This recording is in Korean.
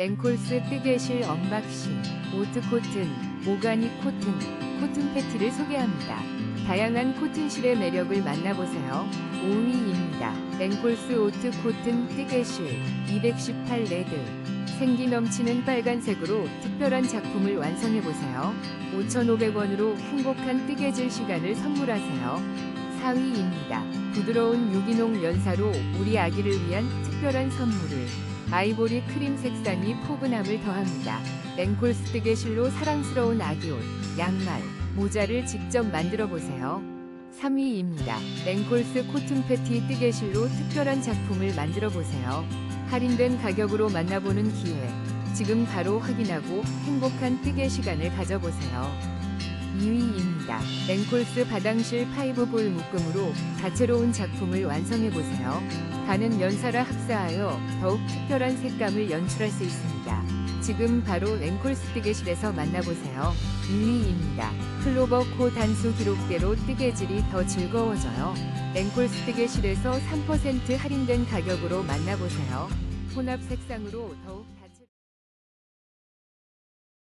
앵콜스 뜨개실 언박싱, 오트 코튼, 오가닉 코튼, 코튼 패티를 소개합니다. 다양한 코튼실의 매력을 만나보세요. 5위입니다. 앵콜스 오트 코튼 뜨개실 218 레드 생기 넘치는 빨간색으로 특별한 작품을 완성해보세요. 5,500원으로 행복한 뜨개질 시간을 선물하세요. 4위입니다. 부드러운 유기농 연사로 우리 아기를 위한 특별한 선물을 아이보리 크림 색상이 포근함을 더합니다. 앵콜스 뜨개실로 사랑스러운 아기 옷, 양말, 모자를 직접 만들어 보세요. 3위입니다. 앵콜스 코튼 패티 뜨개실로 특별한 작품을 만들어 보세요. 할인된 가격으로 만나보는 기회. 지금 바로 확인하고 행복한 뜨개 시간을 가져보세요. 2위입니다. 앵콜스 바당실 파이브볼 묶음으로 다채로운 작품을 완성해보세요. 가는 연사라 합사하여 더욱 특별한 색감을 연출할 수 있습니다. 지금 바로 앵콜스 뜨개실에서 만나보세요. 1위입니다. 클로버 코 단수 기록대로 뜨개질이 더 즐거워져요. 앵콜스 뜨개실에서 3% 할인된 가격으로 만나보세요. 혼합 색상으로 더욱